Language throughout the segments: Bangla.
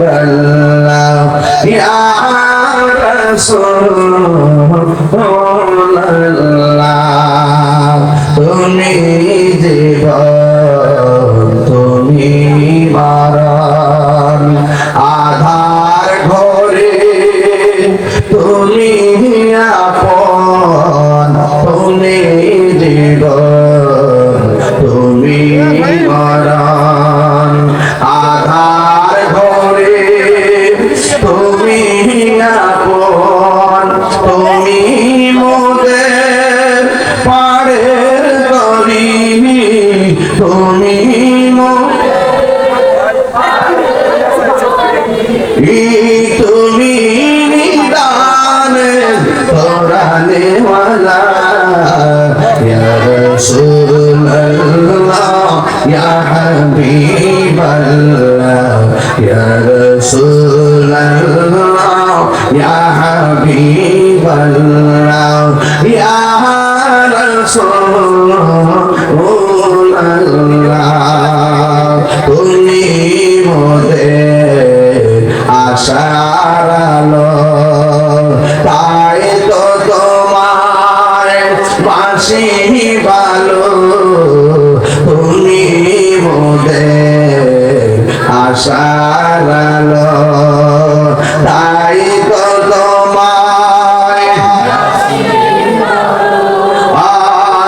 الله يا رسول الله তুমি জীবন তুমি মরণ তুমি দানের ধরানে মালা رسول الله يا حبيب الله يا رسول الله يا حبيب الله يا رسول আশার তাই তো তোমায় বাসি ভালো তুমি মোদের আশার তাই তো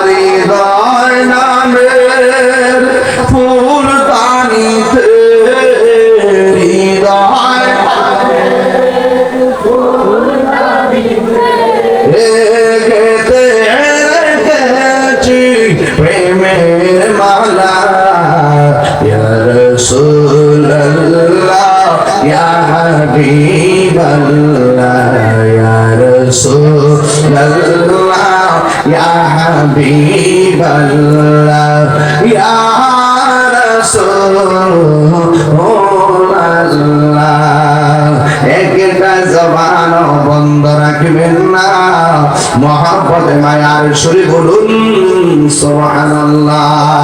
হৃদয় নামের ফুল পানিতে রাসূলুল্লাহ ইয়া হাবিবাল্লাহ ইয়া জবান বন্ধ রাখবেন না। মহাপদে মায়ার শরী বলুন সুবহানাল্লাহ।